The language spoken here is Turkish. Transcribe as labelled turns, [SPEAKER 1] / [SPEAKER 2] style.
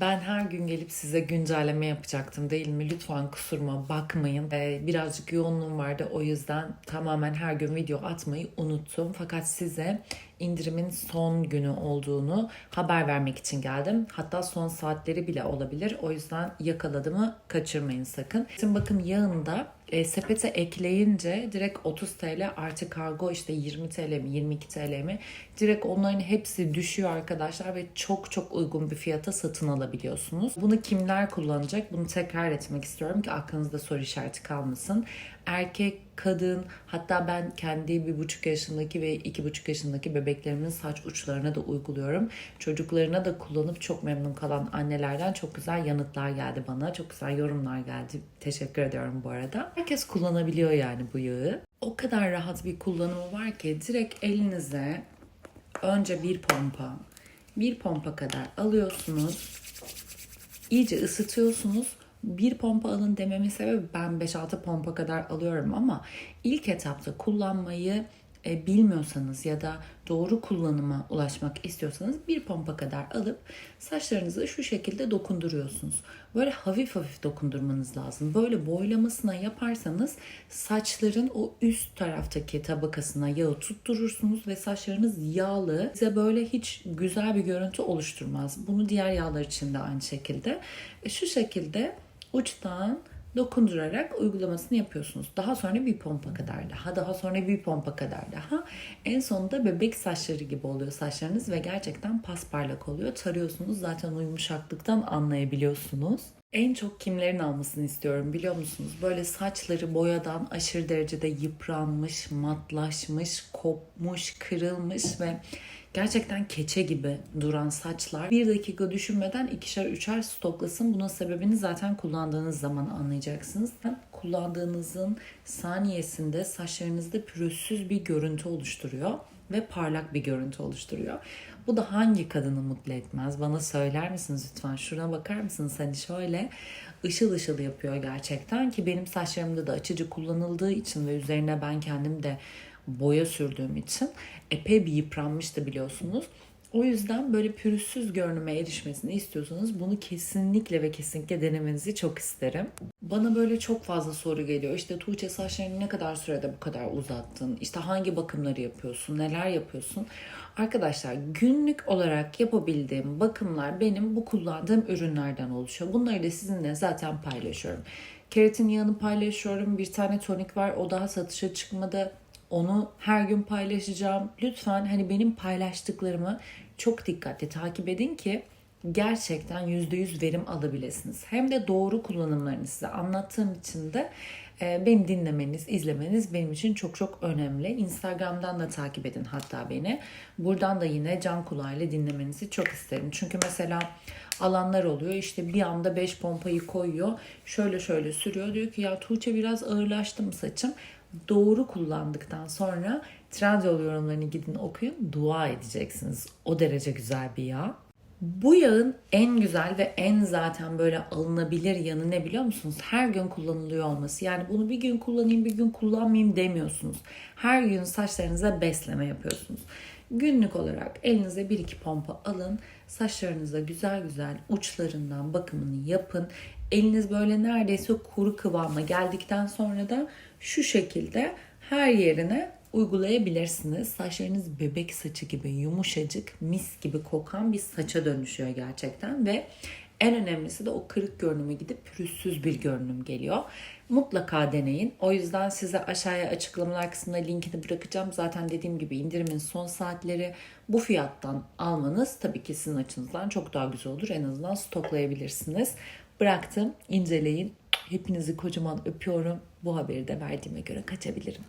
[SPEAKER 1] Ben her gün gelip size güncelleme yapacaktım değil mi? Lütfen kusuruma bakmayın. Ee, birazcık yoğunluğum vardı o yüzden tamamen her gün video atmayı unuttum. Fakat size indirimin son günü olduğunu haber vermek için geldim. Hatta son saatleri bile olabilir. O yüzden yakaladığımı kaçırmayın sakın. Şimdi bakın yağında e, sepete ekleyince direkt 30 TL artı kargo işte 20 TL mi 22 TL mi direkt onların hepsi düşüyor arkadaşlar ve çok çok uygun bir fiyata satın alabiliyorsunuz. Bunu kimler kullanacak? Bunu tekrar etmek istiyorum ki aklınızda soru işareti kalmasın. Erkek, kadın hatta ben kendi bir buçuk yaşındaki ve iki buçuk yaşındaki bebeklerimin saç uçlarına da uyguluyorum. Çocuklarına da kullanıp çok memnun kalan annelerden çok güzel yanıtlar geldi bana. Çok güzel yorumlar geldi. Teşekkür ediyorum bu arada. Herkes kullanabiliyor yani bu yağı. O kadar rahat bir kullanımı var ki direkt elinize önce bir pompa, bir pompa kadar alıyorsunuz. İyice ısıtıyorsunuz. Bir pompa alın dememin sebebi ben 5-6 pompa kadar alıyorum ama ilk etapta kullanmayı e, bilmiyorsanız ya da doğru kullanıma ulaşmak istiyorsanız bir pompa kadar alıp saçlarınızı şu şekilde dokunduruyorsunuz. Böyle hafif hafif dokundurmanız lazım. Böyle boylamasına yaparsanız saçların o üst taraftaki tabakasına yağı tutturursunuz ve saçlarınız yağlı. Size böyle hiç güzel bir görüntü oluşturmaz. Bunu diğer yağlar için de aynı şekilde. E, şu şekilde uçtan dokundurarak uygulamasını yapıyorsunuz. Daha sonra bir pompa kadar daha, daha sonra bir pompa kadar daha. En sonunda bebek saçları gibi oluyor saçlarınız ve gerçekten pasparlak oluyor. Tarıyorsunuz zaten o yumuşaklıktan anlayabiliyorsunuz. En çok kimlerin almasını istiyorum biliyor musunuz? Böyle saçları boyadan aşırı derecede yıpranmış, matlaşmış, kopmuş, kırılmış ve gerçekten keçe gibi duran saçlar bir dakika düşünmeden ikişer üçer stoklasın. Bunun sebebini zaten kullandığınız zaman anlayacaksınız. Kullandığınızın saniyesinde saçlarınızda pürüzsüz bir görüntü oluşturuyor ve parlak bir görüntü oluşturuyor. Bu da hangi kadını mutlu etmez? Bana söyler misiniz lütfen? Şuna bakar mısınız? Hani şöyle ışıl ışıl yapıyor gerçekten ki benim saçlarımda da açıcı kullanıldığı için ve üzerine ben kendim de boya sürdüğüm için epey bir yıpranmıştı biliyorsunuz. O yüzden böyle pürüzsüz görünüme erişmesini istiyorsanız bunu kesinlikle ve kesinlikle denemenizi çok isterim. Bana böyle çok fazla soru geliyor. İşte Tuğçe saçlarını ne kadar sürede bu kadar uzattın? İşte hangi bakımları yapıyorsun? Neler yapıyorsun? Arkadaşlar günlük olarak yapabildiğim bakımlar benim bu kullandığım ürünlerden oluşuyor. Bunları da sizinle zaten paylaşıyorum. Keratin yağını paylaşıyorum. Bir tane tonik var. O daha satışa çıkmadı. Onu her gün paylaşacağım. Lütfen hani benim paylaştıklarımı çok dikkatli takip edin ki gerçekten %100 verim alabilirsiniz. Hem de doğru kullanımlarını size anlattığım için de e, beni dinlemeniz, izlemeniz benim için çok çok önemli. Instagram'dan da takip edin hatta beni. Buradan da yine can kulağıyla dinlemenizi çok isterim. Çünkü mesela alanlar oluyor. İşte bir anda 5 pompayı koyuyor. Şöyle şöyle sürüyor. Diyor ki ya Tuğçe biraz ağırlaştı mı saçım? Doğru kullandıktan sonra Trendyol yorumlarını gidin okuyun. Dua edeceksiniz. O derece güzel bir yağ. Bu yağın en güzel ve en zaten böyle alınabilir yanı ne biliyor musunuz? Her gün kullanılıyor olması. Yani bunu bir gün kullanayım bir gün kullanmayayım demiyorsunuz. Her gün saçlarınıza besleme yapıyorsunuz. Günlük olarak elinize bir iki pompa alın. Saçlarınıza güzel güzel uçlarından bakımını yapın. Eliniz böyle neredeyse kuru kıvama geldikten sonra da şu şekilde her yerine uygulayabilirsiniz. Saçlarınız bebek saçı gibi yumuşacık, mis gibi kokan bir saça dönüşüyor gerçekten ve en önemlisi de o kırık görünümü gidip pürüzsüz bir görünüm geliyor. Mutlaka deneyin. O yüzden size aşağıya açıklamalar kısmına linkini bırakacağım. Zaten dediğim gibi indirimin son saatleri bu fiyattan almanız tabii ki sizin açınızdan çok daha güzel olur. En azından stoklayabilirsiniz. Bıraktım. inceleyin. Hepinizi kocaman öpüyorum. Bu haberi de verdiğime göre kaçabilirim.